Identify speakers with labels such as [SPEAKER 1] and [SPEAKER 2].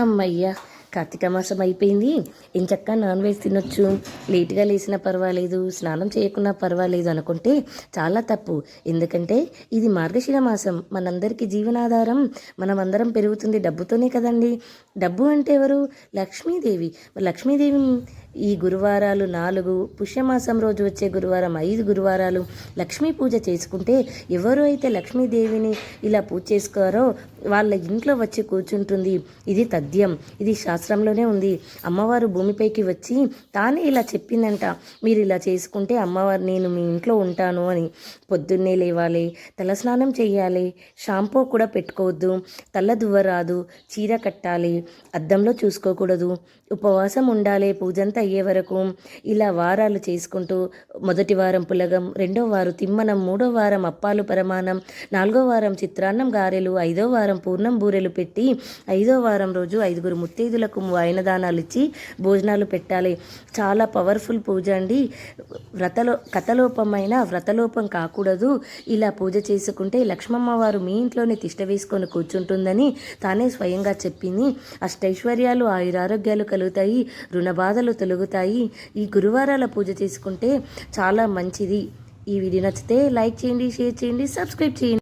[SPEAKER 1] అమ్మయ్య కార్తీక మాసం అయిపోయింది ఇంచక్క నాన్ వెజ్ తినొచ్చు లేట్గా లేసినా పర్వాలేదు స్నానం చేయకున్నా పర్వాలేదు అనుకుంటే చాలా తప్పు ఎందుకంటే ఇది మార్గశిర మాసం మనందరికీ జీవనాధారం మనమందరం పెరుగుతుంది డబ్బుతోనే కదండి డబ్బు అంటే ఎవరు లక్ష్మీదేవి లక్ష్మీదేవి ఈ గురువారాలు నాలుగు పుష్యమాసం రోజు వచ్చే గురువారం ఐదు గురువారాలు లక్ష్మీ పూజ చేసుకుంటే ఎవరు అయితే లక్ష్మీదేవిని ఇలా పూజ చేసుకోరో వాళ్ళ ఇంట్లో వచ్చి కూర్చుంటుంది ఇది తథ్యం ఇది శాస్త్రంలోనే ఉంది అమ్మవారు భూమిపైకి వచ్చి తానే ఇలా చెప్పిందంట మీరు ఇలా చేసుకుంటే అమ్మవారు నేను మీ ఇంట్లో ఉంటాను అని పొద్దున్నే లేవాలి తలస్నానం చేయాలి షాంపూ కూడా పెట్టుకోవద్దు తల దువ్వరాదు చీర కట్టాలి అద్దంలో చూసుకోకూడదు ఉపవాసం ఉండాలి పూజంతా అయ్యే వరకు ఇలా వారాలు చేసుకుంటూ మొదటి వారం పులగం రెండో వారం తిమ్మనం మూడో వారం అప్పాలు పరమానం నాలుగో వారం చిత్రాన్నం గారెలు ఐదో వారం వారం పూర్ణం బూరెలు పెట్టి ఐదో వారం రోజు ఐదుగురు ముత్తైదులకు వాయినదానాలు ఇచ్చి భోజనాలు పెట్టాలి చాలా పవర్ఫుల్ పూజ అండి వ్రతలో కథలోపమైన వ్రతలోపం కాకూడదు ఇలా పూజ చేసుకుంటే లక్ష్మమ్మవారు మీ ఇంట్లోనే తిష్ట వేసుకొని కూర్చుంటుందని తానే స్వయంగా చెప్పింది అష్టైశ్వర్యాలు ఆయురారోగ్యాలు కలుగుతాయి రుణ బాధలు తొలగుతాయి ఈ గురువారాల పూజ చేసుకుంటే చాలా మంచిది ఈ వీడియో నచ్చితే లైక్ చేయండి షేర్ చేయండి సబ్స్క్రైబ్ చేయండి